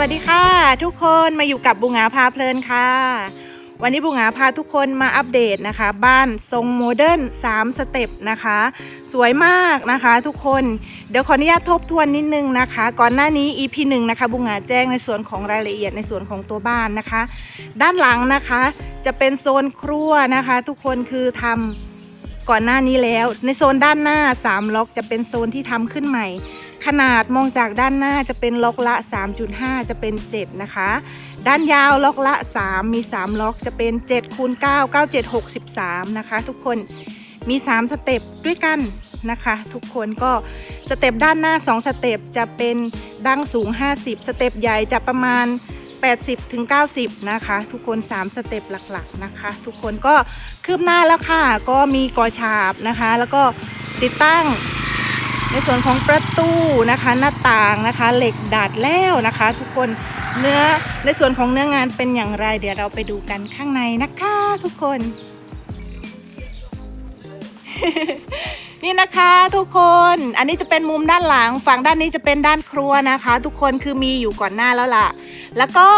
วัสดีค่ะ ทุกคนมาอยู่กับบุงาพาเพลินค่ะ วันนี้บุงาพาทุกคนมาอัปเดตนะคะ บ้านทรงโมเดิร์น3สเต็ปนะคะ สวยมากนะคะทุกคนเดี๋ยวขออนุญาตทบทวนนิดนึงนะคะ ก่อนหน้านี้ EP 1นะคะบุงาแจ้งในส่วนของรายละเอียดในส่วนของตัวบ้านนะคะ ด้านหลังนะคะจะเป็นโซนครัวนะคะ ทุกคนคือทำก่อนหน้านี้แล้ว ในโซนด้านหน้า 3 ล็อกจะเป็นโซนที่ทำขึ้นใหม่ ขนาดมองจากด้านหน้าจะเป็นล็อกละ 3.5 จะเป็น 7 นะคะ ด้านยาวล็อกละ 3 มี 3 ล็อกจะเป็น7คูณ9 9 7 63นะคะ ทุกคนมี 3 สเต็ปด้วยกันนะคะ ทุกคนก็สเต็ปด้านหน้า 2 สเต็ปจะเป็นดังสูง 50 สเต็ปใหญ่จะประมาณ 80ถึง90 นะคะ ทุกคน 3 สเต็ปหลักๆนะคะ ทุกคนก็คืบหน้าแล้วค่ะ ก็มีกอฉาบนะคะ แล้วก็ติดตั้ง ในส่วนของประตูนะคะหน้าต่างนะคะ เหล็กดัดแล้วนะคะ ทุกคนเนื้อในส่วนของเนื้องานเป็นอย่างไร เดี๋ยวเราไปดูกันข้างในนะคะ ทุกคน นี่นะคะทุกคน อันนี้จะเป็นมุมด้านหลัง ฝั่งด้านนี้จะเป็นด้านครัวนะคะ ทุกคนคือมีอยู่ก่อนหน้าแล้วล่ะ แล้วก็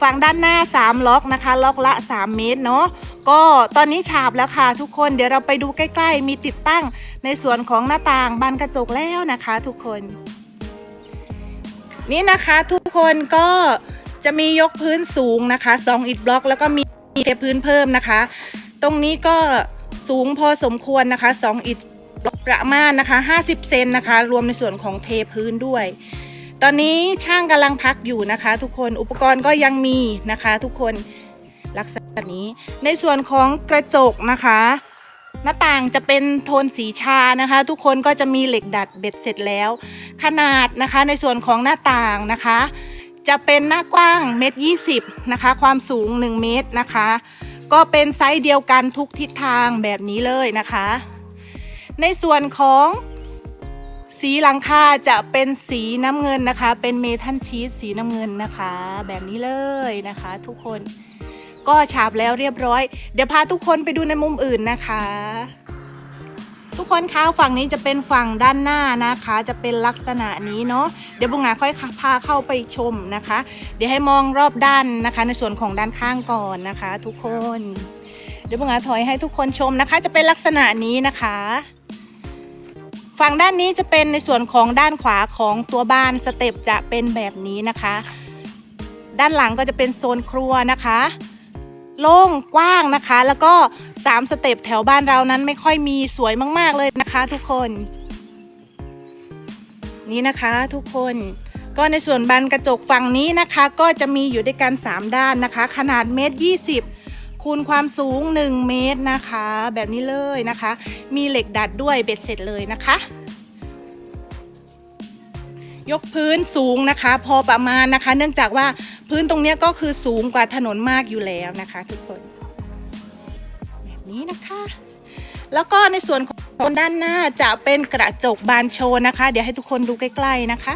ฝั่งด้านหน้า 3 ล็อกนะคะ ล็อกละ 3 เมตรเนาะก็ตอนนี้ฉาบแล้วค่ะทุกคนเดี๋ยวเราไปดูใกล้ๆ มีติดตั้งในส่วนของหน้าต่างบานกระจกแล้วนะคะ ทุกคน นี่นะคะทุกคนก็จะมียกพื้นสูงนะคะ2อิฐบล็อก แล้วก็มีเทพื้นเพิ่มนะคะ ตรงนี้ก็สูงพอสมควรนะคะ2อิฐบล็อกประมาณนะคะ 50 เซนนะคะ รวมในส่วนของเทพื้นด้วย ตอนนี้ช่างกำลังพักอยู่นะคะ ทุกคนอุปกรณ์ก็ยังมีนะคะ ทุกคนลักษณะนี้ ในส่วนของกระจกนะคะ หน้าต่างจะเป็นโทนสีชานะคะ ทุกคนก็จะมีเหล็กดัดเบ็ดเสร็จแล้ว ขนาดนะคะในส่วนของหน้าต่างนะคะ จะเป็นหน้ากว้างเมตรยี่สิบนะคะ ความสูง 1 เมตรนะคะ ก็เป็นไซส์เดียวกันทุกทิศทางแบบนี้เลยนะคะ ในส่วนของ สีหลังคาจะเป็นสีน้ำเงินนะคะ เป็นเมทัลชีสสีน้ำเงินนะคะ แบบนี้เลยนะคะ ทุกคนก็ฉาบแล้วเรียบร้อย เดี๋ยวพาทุกคนไปดูในมุมอื่นนะคะ ทุกคนคะฝั่งนี้จะเป็นฝั่งด้านหน้านะคะ จะเป็นลักษณะนี้เนาะเดี๋ยวบุงหาค่อยพาเข้าไปชมนะคะ เดี๋ยวให้มองรอบด้านนะคะ ในส่วนของด้านข้างก่อนนะคะ ทุกคน เดี๋ยวบุงหาถอยให้ทุกคนชมนะคะ จะเป็นลักษณะนี้นะคะ ฝั่งด้านนี้จะเป็นในส่วนของด้านขวาของตัวบ้านสเต็ปจะเป็นแบบนี้นะคะ ด้านหลังก็จะเป็นโซนครัวนะคะ โล่งกว้างนะคะ แล้วก็3สเต็ปแถวบ้านเรานั้นไม่ค่อยมีสวยมากๆเลยนะคะทุกคน นี่นะคะทุกคนก็ในส่วนบานกระจกฝั่งนี้นะคะ ก็จะมีอยู่ด้วยกัน 3 ด้านนะคะ ขนาดเมตร20 คูณความสูง 1 เมตรนะคะ แบบนี้เลยนะคะ มีเหล็กดัดด้วยเบ็ดเสร็จเลยนะคะ ยกพื้นสูงนะคะ พอประมาณนะคะ เนื่องจากว่าพื้นตรงนี้ก็คือสูงกว่าถนนมากอยู่แล้วนะคะ ทุกคน แบบนี้นะคะ แล้วก็ในส่วนของด้านหน้าจะเป็นกระจกบานโชว์นะคะ เดี๋ยวให้ทุกคนดูใกล้ ๆนะคะ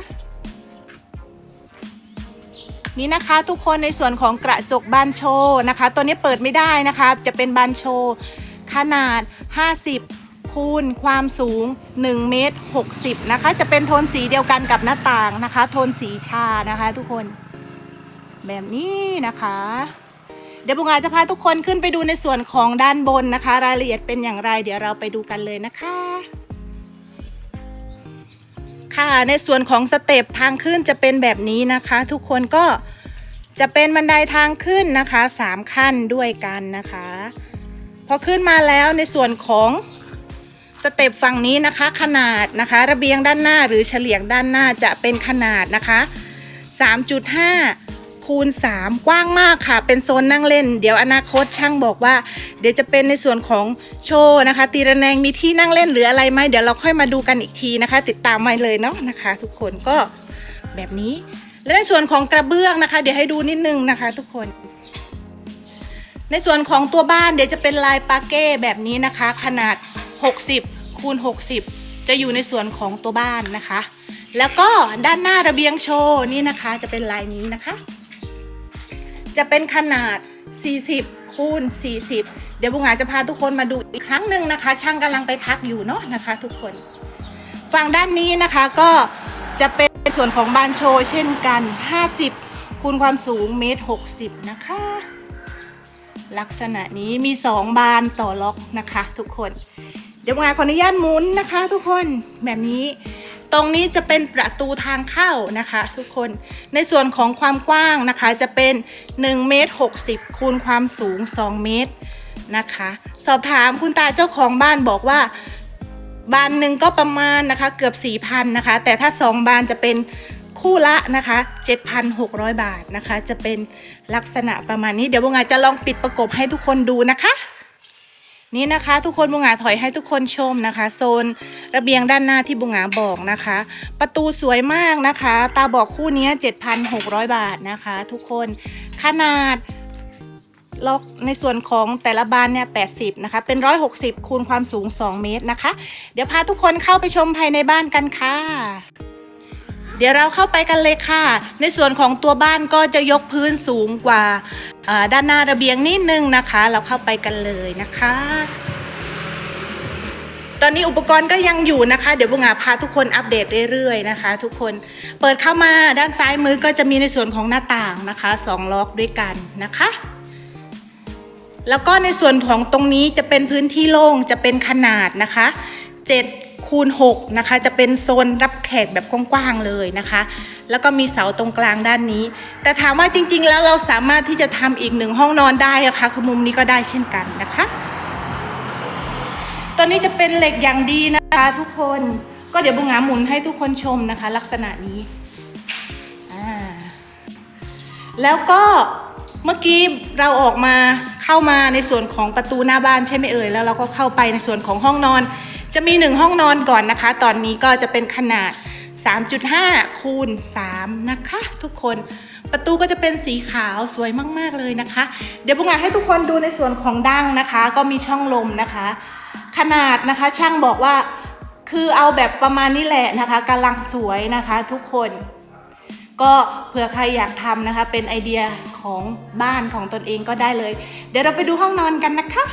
นี่นะคะทุกคนในส่วนของกระจกบานโชว์นะคะ ตัวนี้เปิดไม่ได้นะคะ จะเป็นบานโชว์ขนาด 50คูณความสูง1เมตร60นะคะ จะเป็นโทนสีเดียวกันกับหน้าต่างนะคะ โทนสีชานะคะ ทุกคนแบบนี้นะคะเดี๋ยวบุงอาจะพาทุกคนขึ้นไปดูในส่วนของด้านบนนะคะ รายละเอียดเป็นอย่างไร เดี๋ยวเราไปดูกันเลยนะคะ ค่ะ ในส่วนของสเต็ปทางขึ้นจะเป็นแบบนี้นะคะ ทุกคนก็จะเป็นบันไดทางขึ้นนะคะสามขั้นด้วยกันนะคะ พอขึ้นมาแล้วในส่วนของสเต็ปฝั่งนี้นะคะ ขนาดนะคะ ระเบียงด้านหน้าหรือเฉลียงด้านหน้าจะเป็นขนาดนะคะ 3.5 คูณ3กว้างมากค่ะ เป็นโซนนั่งเล่น เดี๋ยวอนาคตช่างบอกว่า เดี๋ยวจะเป็นในส่วนของโชว์นะคะ ตีระแนงมีที่นั่งเล่นหรืออะไรไหมเดี๋ยวเราค่อยมาดูกันอีกทีนะคะ ติดตามไว้เลยเนาะนะคะ ทุกคนก็แบบนี้ และในส่วนของกระเบื้องนะคะ เดี๋ยวให้ดูนิดนึงนะคะ ทุกคนในส่วนของตัวบ้านเดี๋ยวจะเป็นลายปาเก้แบบนี้นะคะ ขนาด 60คูณ60 จะอยู่ในส่วนของตัวบ้านนะคะ แล้วก็ด้านหน้าระเบียงโชว์นี่นะคะ จะเป็นลายนี้นะคะ จะเป็นขนาด 40คูณ40 เดี๋ยวบุงอาจจะพาทุกคนมาดูอีกครั้งหนึ่งนะคะ ช่างกำลังไปพักอยู่เนาะนะคะ ทุกคนฝั่งด้านนี้นะคะก็จะเป็นส่วนของบานโชว์เช่นกัน 50คูณความสูงเมตรหกสิบนะคะ ลักษณะนี้มีสองบานต่อล็อกนะคะ ทุกคน เดี๋ยวงานขออนุญาตหมุนนะคะ ทุกคนแบบนี้ ตรงนี้จะเป็นประตูทางเข้านะคะ ทุกคน ในส่วนของความกว้างนะคะจะเป็น1เมตร60 คูณความสูง 2 เมตรนะคะ สอบถามคุณตาเจ้าของบ้านบอกว่าบานหนึ่งก็ประมาณนะคะเกือบ4,000นะคะ แต่ถ้า 2 บานจะเป็นคู่ละนะคะ 7,600 บาทนะคะ จะเป็นลักษณะประมาณนี้ เดี๋ยวบุงอาจจะลองปิดประกบให้ทุกคนดูนะคะ นี่นะคะทุกคนบุงอาถอยให้ทุกคนชมนะคะ โซนระเบียงด้านหน้าที่บุงอาบอกนะคะ ประตูสวยมากนะคะ ตาบอกคู่นี้ 7,600 บาทนะคะ ทุกคนขนาดล็อกในส่วนของแต่ละบานเนี่ย 80 นะคะ เป็น 160 คูณความสูง 2 เมตรนะคะ เดี๋ยวพาทุกคนเข้าไปชมภายในบ้านกันค่ะ เดี๋ยวเราเข้าไปกันเลยค่ะ ในส่วนของตัวบ้านก็จะยกพื้นสูงกว่าด้านหน้าระเบียงนิดนึงนะคะ เราเข้าไปกันเลยนะคะ ตอนนี้อุปกรณ์ก็ยังอยู่นะคะ เดี๋ยวบุงาพาทุกคนอัปเดตเรื่อยๆนะคะ ทุกคนเปิดเข้ามาด้านซ้ายมือก็จะมีในส่วนของหน้าต่างนะคะสองล็อกด้วยกันนะคะแล้วก็ในส่วนของตรงนี้จะเป็นพื้นที่โล่งจะเป็นขนาดนะคะ7 คูณ 6 นะคะ จะเป็นโซนรับแขกแบบกว้างๆเลยนะคะ แล้วก็มีเสาตรงกลางด้านนี้ แต่ถามว่าจริงๆ แล้วเราสามารถที่จะทำอีกหนึ่งห้องนอนได้อะคะคือมุมนี้ก็ได้เช่นกันนะคะตัวนี้จะเป็นเหล็กอย่างดีนะคะ ทุกคนก็เดี๋ยวบุงหาหมุนให้ทุกคนชมนะคะ ลักษณะนี้แล้วก็เมื่อกี้เราออกมาเข้ามาในส่วนของประตูหน้าบ้านใช่ไหมเอ่ยแล้วเราก็เข้าไปในส่วนของห้องนอน จะมีหนึ่งห้องนอนก่อนนะคะ ตอนนี้ก็จะเป็นขนาด 3.5 คูณ 3 นะคะ ทุกคนประตูก็จะเป็นสีขาวสวยมาก ๆ เลยนะคะ เดี๋ยวบุงาจให้ทุกคนดูในส่วนของดั้งนะคะ ก็มีช่องลมนะคะ ขนาดนะคะช่างบอกว่าคือเอาแบบประมาณนี้แหละนะคะกำลังสวยนะคะทุกคนก็เผื่อใครอยากทำนะคะ เป็นไอเดียของบ้านของตนเองก็ได้เลย เดี๋ยวเราไปดูห้องนอนกันนะคะ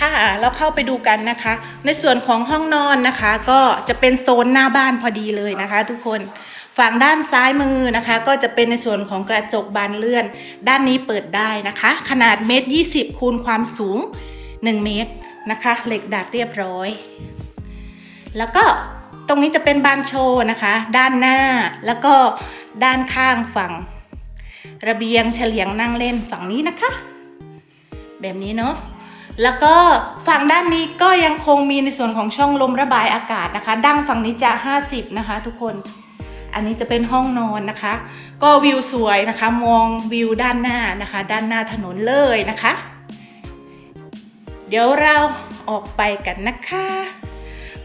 ค่ะเราเข้าไปดูกันนะคะ ในส่วนของห้องนอนนะคะ ก็จะเป็นโซนหน้าบ้านพอดีเลยนะคะ ทุกคนฝั่งด้านซ้ายมือนะคะ ก็จะเป็นในส่วนของกระจกบานเลื่อน ด้านนี้เปิดได้นะคะ ขนาดเมตรยี่สิบคูณความสูง 1 เมตรนะคะ เหล็กดัดเรียบร้อย แล้วก็ตรงนี้จะเป็นบานโชว์นะคะ ด้านหน้าแล้วก็ด้านข้างฝั่ง ระเบียงเฉลียงนั่งเล่นฝั่งนี้นะคะ แบบนี้เนาะ แล้วก็ฝั่งด้านนี้ก็ยังคงมีในส่วนของช่องลมระบายอากาศนะคะ ดั้งฝั่งนี้จะ 50 นะคะ ทุกคน อันนี้จะเป็นห้องนอนนะคะ ก็วิวสวยนะคะ มองวิวด้านหน้านะคะ ด้านหน้าถนนเลยนะคะ เดี๋ยวเราออกไปกันนะคะ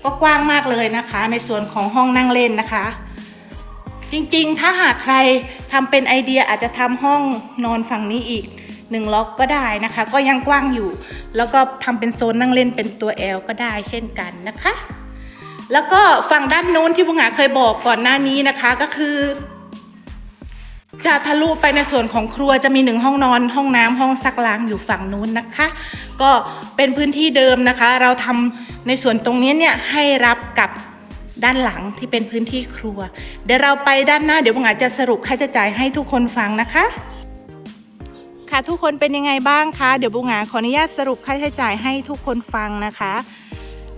ก็กว้างมากเลยนะคะ ในส่วนของห้องนั่งเล่นนะคะ จริงๆ ถ้าหากใครทำเป็นไอเดียอาจจะทำห้องนอนฝั่งนี้อีก หนึ่งล็อกก็ได้นะคะ ก็ยังกว้างอยู่ แล้วก็ทำเป็นโซนนั่งเล่นเป็นตัว L ก็ได้เช่นกันนะคะ แล้วก็ฝั่งด้านนู้นที่บุงหาเคยบอกก่อนหน้านี้นะคะก็คือ จะทะลุไปในส่วนของครัวจะมีหนึ่งห้องนอน ห้องน้ำห้องซักล้างอยู่ฝั่งนู้นนะคะ ก็เป็นพื้นที่เดิมนะคะ เราทำในส่วนตรงนี้เนี่ยให้รับกับด้านหลังที่เป็นพื้นที่ครัว เดี๋ยวเราไปด้านหน้าเดี๋ยวบุงอาจจะสรุปค่าใช้จ่ายให้ทุกคนฟังนะคะ ค่ะทุกคนเป็นยังไงบ้างคะ เดี๋ยวบุงอาขออนุญาตสรุปค่าใช้จ่ายให้ทุกคนฟังนะคะ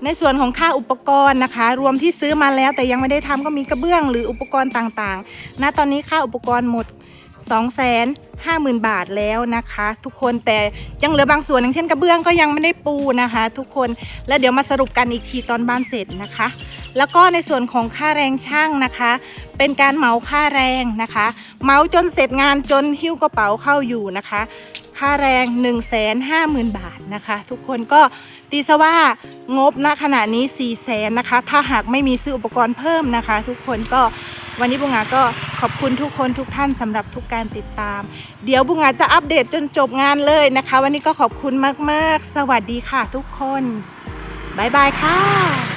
ในส่วนของค่าอุปกรณ์นะคะ รวมที่ซื้อมาแล้วแต่ยังไม่ได้ทำก็มีกระเบื้องหรืออุปกรณ์ต่างๆ ณ ตอนนี้ค่าอุปกรณ์หมด 2 0 0 0 0 0 บาทแล้วนะคะ ทุกคนแต่ยังเหลือบางส่วนอย่างเช่นกระเบื้องก็ยังไม่ได้ปูนะคะ ทุกคนแล้วเดี๋ยวมาสรุปกันอีกทีตอนบ้านเสร็จนะคะ แล้วก็ในส่วนของค่าแรงช่างนะคะ เป็นการเหมาค่าแรงนะคะ เหมาจนเสร็จงานจนหิ้วกระเป๋าเข้าอยู่นะคะค่าแรง 1 5 0 0 0 0 บาทนะคะ ทุกคนก็ตีซะว่างบณขณะนี้4 0 0แสนนะคะ ถ้าหากไม่มีซื้ออุปกรณ์เพิ่มนะคะ ทุกคนก็วันนี้บุงอาก็ขอบคุณทุกคนทุกท่านสำหรับทุกการติดตามเดี๋ยวบุงอาจะอัปเดตจนจบงานเลยนะคะ วันนี้ก็ขอบคุณมาก ๆ สวัสดีค่ะทุกคน บ๊ายบายค่ะ